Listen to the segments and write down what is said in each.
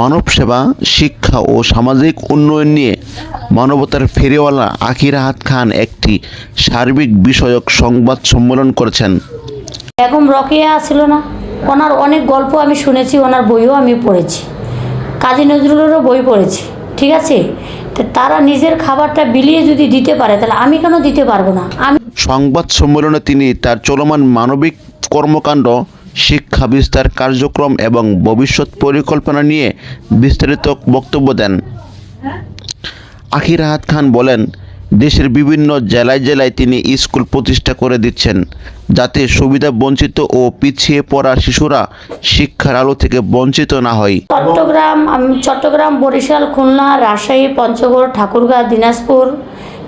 মানব সেবা শিক্ষা ও সামাজিক উন্নয়ন নিয়ে মানবতার ফেরিওয়ালা আকির আহাত খান একটি সার্বিক বিষয়ক সংবাদ সম্মেলন করেছেন। বেগম রকেয়া ছিল না? ওনার অনেক গল্প আমি শুনেছি ওনার বইও আমি পড়েছি। কাজী নজরুলেরও বই পড়েছি ঠিক আছে? তো তারা নিজের খাবারটা বিলিয়ে যদি দিতে পারে তাহলে আমি কেন দিতে পারব না? আমি সংবাদ সম্মেলনে তিনি তার চলমান মানবিক কর্মকাণ্ড শিক্ষা বিস্তার কার্যক্রম এবং ভবিষ্যৎ পরিকল্পনা নিয়ে বিস্তারিত বক্তব্য দেন। আখির আহাত খান বলেন দেশের বিভিন্ন জেলায় জেলায় তিনি স্কুল প্রতিষ্ঠা করে দিচ্ছেন যাতে সুবিধা বঞ্চিত ও পিছিয়ে পড়া শিশুরা শিক্ষার আলো থেকে বঞ্চিত না হয়। চট্টগ্রাম চট্টগ্রাম বরিশাল খুলনা রাজশাহী পঞ্চগড় ঠাকুরগাঁ দিনাজপুর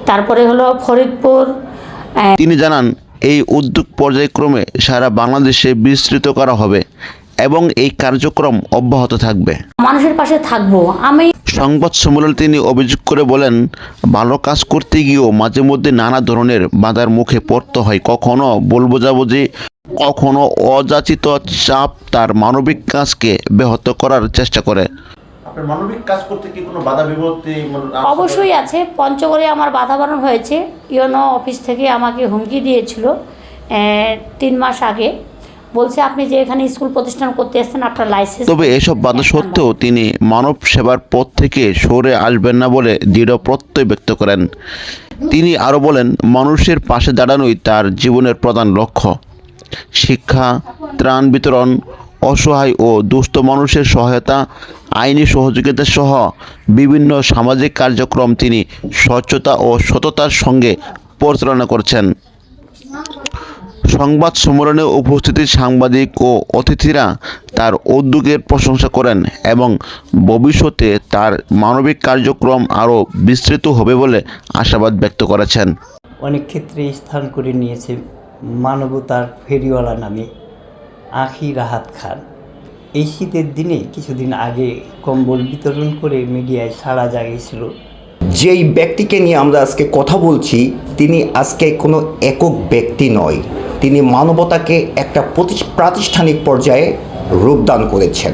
তারপরে হলো ফরিদপুর তিনি জানান এই উদ্যোগ পর্যায়ক্রমে সারা বাংলাদেশে বিস্তৃত করা হবে এবং এই কার্যক্রম অব্যাহত থাকবে। মানুষের পাশে থাকব। আমি সংবাদ সম্মেলনে তিনি অভিযোগ করে বলেন ভালো কাজ করতে গিয়েও মাঝে মধ্যে নানা ধরনের বাধার মুখে পড়তে হয়। কখনো ভুল বোঝাবুঝি কখনো অযাচিত চাপ তার মানবিক কাজকে ব্যাহত করার চেষ্টা করে। আপনার মানবিক কাজ করতে কি কোনো বাধা বিপত্তি অবশ্যই আছে। পঞ্চগড়ে আমার বাধা বারণ হয়েছে। ইউনো অফিস থেকে আমাকে হুমকি দিয়েছিল তিন মাস আগে। বলছে আপনি যে এখানে স্কুল প্রতিষ্ঠান করতে আসছেন আপনার লাইসেন্স তবে এসব বাধা সত্ত্বেও তিনি মানব সেবার পথ থেকে সরে আসবেন না বলে দৃঢ় প্রত্যয় ব্যক্ত করেন। তিনি আরও বলেন মানুষের পাশে দাঁড়ানোই তার জীবনের প্রধান লক্ষ্য। শিক্ষা ত্রাণ বিতরণ অসহায় ও দুস্থ মানুষের সহায়তা, আইনি সহযোগিতা সহ বিভিন্ন সামাজিক কার্যক্রম তিনি স্বচ্ছতা ও সততার সঙ্গে পরিচালনা করছেন। সংবাদ সম্মেলনে উপস্থিত সাংবাদিক ও অতিথিরা তার উদ্যোগের প্রশংসা করেন এবং ভবিষ্যতে তার মানবিক কার্যক্রম আরও বিস্তৃত হবে বলে আশাবাদ ব্যক্ত করেছেন। অনেক ক্ষেত্রে স্থান করে নিয়েছে মানবতার ফেরিওয়ালা নামে। আখি রাহাত খান। এই শীতের দিনে কিছুদিন আগে কম্বল বিতরণ করে মিডিয়ায় সাড়া জাগিয়েছিল। যেই ব্যক্তিকে নিয়ে আমরা আজকে কথা বলছি, তিনি আজকে কোনো একক ব্যক্তি নয়। তিনি মানবতাকে একটা প্রতি- প্রাতিষ্ঠানিক পর্যায়ে রূপদান করেছেন।